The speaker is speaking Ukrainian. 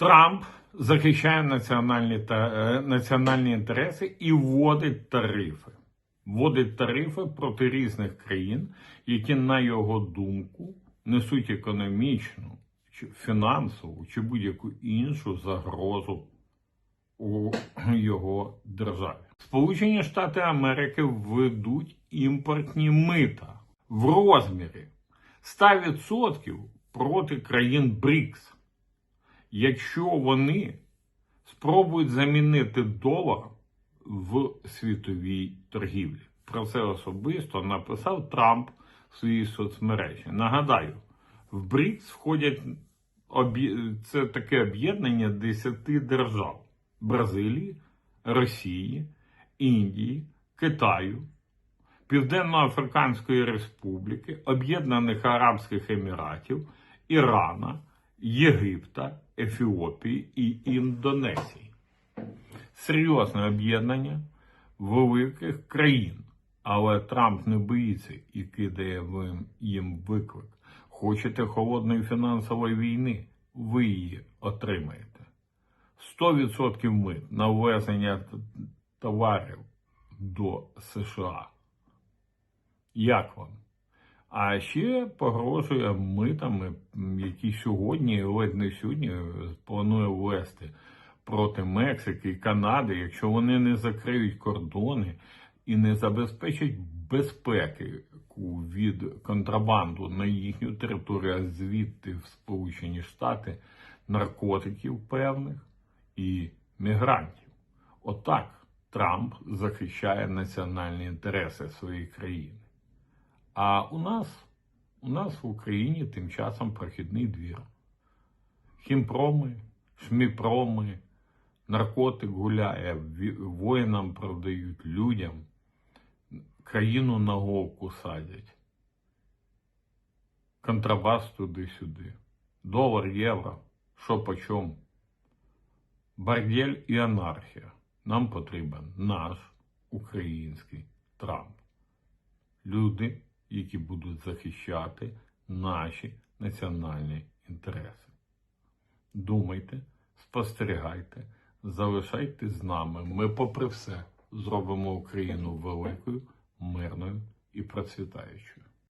Трамп захищає національні, та, е, національні інтереси і вводить тарифи. Вводить тарифи проти різних країн, які, на його думку, несуть економічну, чи фінансову чи будь-яку іншу загрозу у його державі. Сполучені Штати Америки введуть імпортні мита в розмірі 100% проти країн БРІКС, якщо вони спробують замінити долар в світовій торгівлі. Про це особисто написав Трамп в своїй соцмережі. Нагадаю, в БРІКС входять це таке об'єднання 10 держав: Бразилії, Росії, Індії, Китаю, Південно-Африканської Республіки, Об'єднаних Арабських Еміратів, Ірана, Єгипта, Ефіопії і Індонезії. Серйозне об'єднання великих країн. Але Трамп не боїться і кидає їм виклик. Хочете холодної фінансової війни? Ви її отримаєте. 100% мит на ввезення товарів до США. Як вам? А ще погрожує митами, які сьогодні, ледь не сьогодні, планує ввести проти Мексики і Канади, якщо вони не закриють кордони і не забезпечать безпеки від контрабанду на їхню територію, а звідти в Сполучені Штати наркотиків певних і мігрантів. Отак Трамп захищає національні інтереси своєї країни. А у нас, у нас в Україні тим часом прохідний двір. Хімпроми, шміпроми, наркотик гуляє, воїнам продають людям, країну на голку садять. Контрабас туди-сюди. Долар, євро, що по чому. Бордель і анархія. Нам потрібен наш український Трамп. Люди, які будуть захищати наші національні інтереси. Думайте, спостерігайте, залишайтесь з нами. Ми, попри все, зробимо Україну великою, мирною і процвітаючою.